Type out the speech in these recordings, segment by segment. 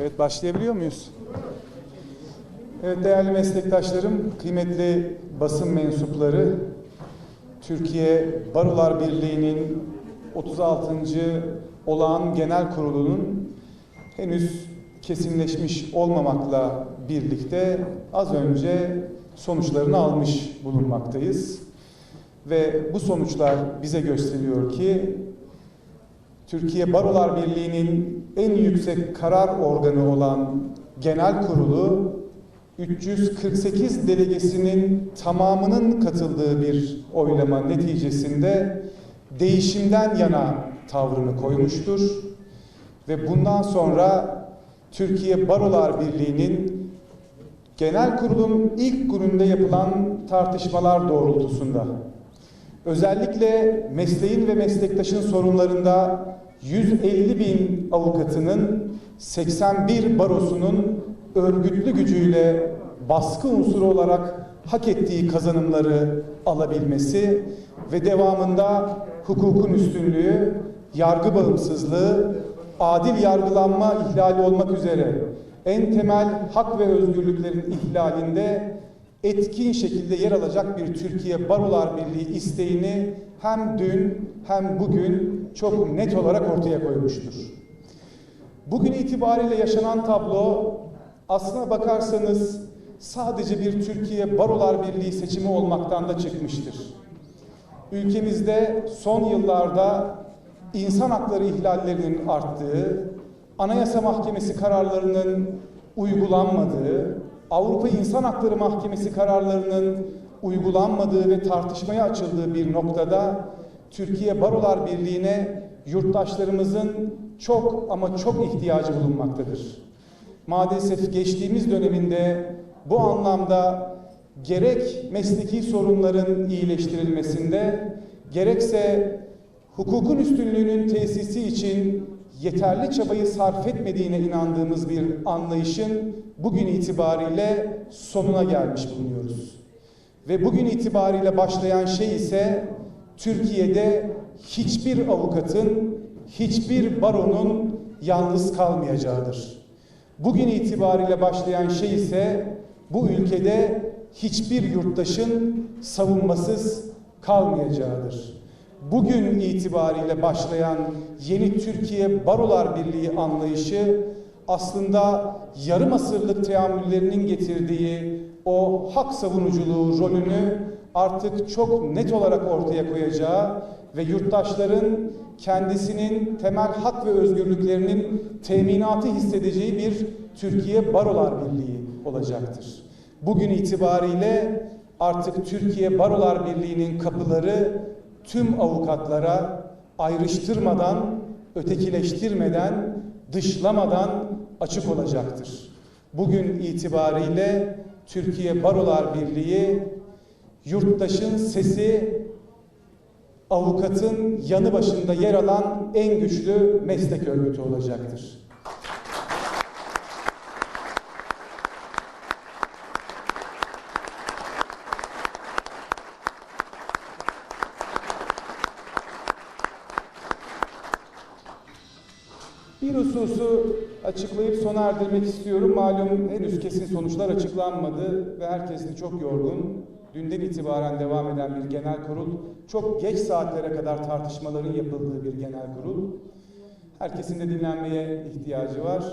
Evet başlayabiliyor muyuz? Evet değerli meslektaşlarım, kıymetli basın mensupları, Türkiye Barolar Birliği'nin 36. olağan genel kurulunun henüz kesinleşmiş olmamakla birlikte az önce sonuçlarını almış bulunmaktayız. Ve bu sonuçlar bize gösteriyor ki Türkiye Barolar Birliği'nin en yüksek karar organı olan genel kurulu 348 delegesinin tamamının katıldığı bir oylama neticesinde değişimden yana tavrını koymuştur ve bundan sonra Türkiye Barolar Birliği'nin genel kurulun ilk gününde yapılan tartışmalar doğrultusunda özellikle mesleğin ve meslektaşın sorunlarında 150 bin avukatının 81 barosunun örgütlü gücüyle baskı unsuru olarak hak ettiği kazanımları alabilmesi ve devamında hukukun üstünlüğü, yargı bağımsızlığı, adil yargılanma ihlali olmak üzere en temel hak ve özgürlüklerin ihlalinde etkin şekilde yer alacak bir Türkiye Barolar Birliği isteğini hem dün hem bugün çok net olarak ortaya koymuştur. Bugün itibariyle yaşanan tablo aslına bakarsanız sadece bir Türkiye Barolar Birliği seçimi olmaktan da çıkmıştır. Ülkemizde son yıllarda insan hakları ihlallerinin arttığı, Anayasa Mahkemesi kararlarının uygulanmadığı, Avrupa İnsan Hakları Mahkemesi kararlarının uygulanmadığı ve tartışmaya açıldığı bir noktada Türkiye Barolar Birliği'ne yurttaşlarımızın çok ama çok ihtiyacı bulunmaktadır. Maalesef geçtiğimiz döneminde bu anlamda gerek mesleki sorunların iyileştirilmesinde gerekse hukukun üstünlüğünün tesisi için yeterli çabayı sarf etmediğine inandığımız bir anlayışın bugün itibariyle sonuna gelmiş bulunuyoruz. Ve bugün itibariyle başlayan şey ise Türkiye'de hiçbir avukatın, hiçbir baronun yalnız kalmayacağıdır. Bugün itibariyle başlayan şey ise bu ülkede hiçbir yurttaşın savunmasız kalmayacağıdır. Bugün itibariyle başlayan yeni Türkiye Barolar Birliği anlayışı aslında yarım asırlık teamüllerinin getirdiği o hak savunuculuğu rolünü artık çok net olarak ortaya koyacağı ve yurttaşların kendisinin temel hak ve özgürlüklerinin teminatı hissedeceği bir Türkiye Barolar Birliği olacaktır. Bugün itibariyle artık Türkiye Barolar Birliği'nin kapıları tüm avukatlara ayrıştırmadan, ötekileştirmeden, dışlamadan açık olacaktır. Bugün itibariyle Türkiye Barolar Birliği yurttaşın sesi avukatın yanı başında yer alan en güçlü meslek örgütü olacaktır. Bir hususu açıklayıp sona erdirmek istiyorum. Malum henüz kesin sonuçlar açıklanmadı ve herkes de çok yorgun. Dünden itibaren devam eden bir genel kurul, çok geç saatlere kadar tartışmaların yapıldığı bir genel kurul. Herkesin de dinlenmeye ihtiyacı var.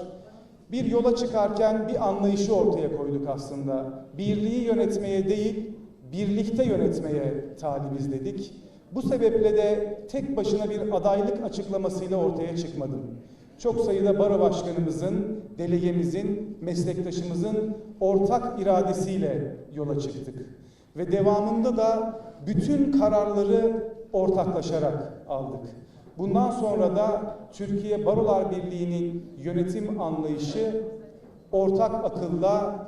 Bir yola çıkarken bir anlayışı ortaya koyduk aslında. Birliği yönetmeye değil, birlikte yönetmeye talibiz dedik. Bu sebeple de tek başına bir adaylık açıklamasıyla ortaya çıkmadım çok sayıda baro başkanımızın, delegemizin, meslektaşımızın ortak iradesiyle yola çıktık. Ve devamında da bütün kararları ortaklaşarak aldık. Bundan sonra da Türkiye Barolar Birliği'nin yönetim anlayışı ortak akılla,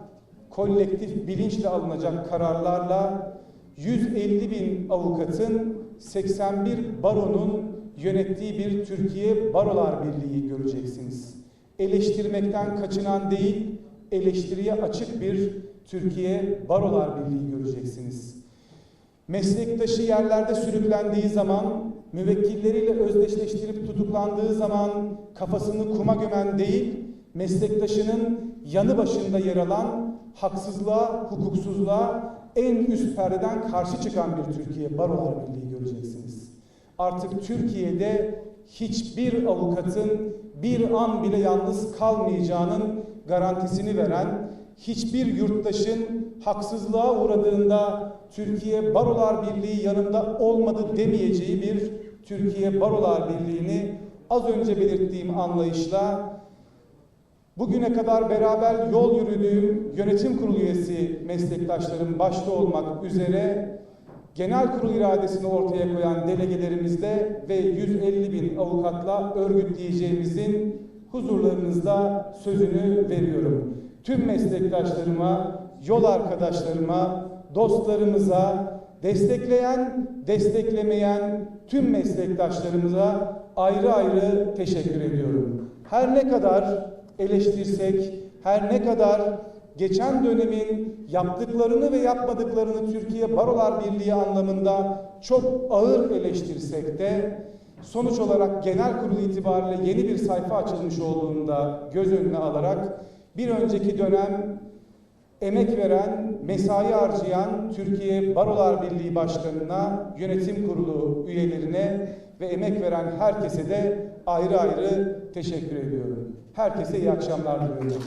kolektif bilinçle alınacak kararlarla 150 bin avukatın 81 baronun yönettiği bir Türkiye Barolar Birliği göreceksiniz. Eleştirmekten kaçınan değil, eleştiriye açık bir Türkiye Barolar Birliği göreceksiniz. Meslektaşı yerlerde sürüklendiği zaman, müvekkilleriyle özdeşleştirip tutuklandığı zaman kafasını kuma gömen değil, meslektaşının yanı başında yer alan haksızlığa, hukuksuzluğa en üst perdeden karşı çıkan bir Türkiye Barolar Birliği göreceksiniz. Artık Türkiye'de hiçbir avukatın bir an bile yalnız kalmayacağının garantisini veren, hiçbir yurttaşın haksızlığa uğradığında Türkiye Barolar Birliği yanında olmadı demeyeceği bir Türkiye Barolar Birliği'ni az önce belirttiğim anlayışla bugüne kadar beraber yol yürüdüğüm yönetim kurulu üyesi meslektaşlarım başta olmak üzere genel kurul iradesini ortaya koyan delegelerimizle ve 150 bin avukatla örgütleyeceğimizin huzurlarınızda sözünü veriyorum. Tüm meslektaşlarıma, yol arkadaşlarıma, dostlarımıza, destekleyen, desteklemeyen tüm meslektaşlarımıza ayrı ayrı teşekkür ediyorum. Her ne kadar eleştirsek, her ne kadar geçen dönemin yaptıklarını ve yapmadıklarını Türkiye Barolar Birliği anlamında çok ağır eleştirsek de sonuç olarak genel kurul itibariyle yeni bir sayfa açılmış olduğunda göz önüne alarak bir önceki dönem emek veren, mesai harcayan Türkiye Barolar Birliği Başkanı'na, yönetim kurulu üyelerine ve emek veren herkese de ayrı ayrı teşekkür ediyorum. Herkese iyi akşamlar diliyorum.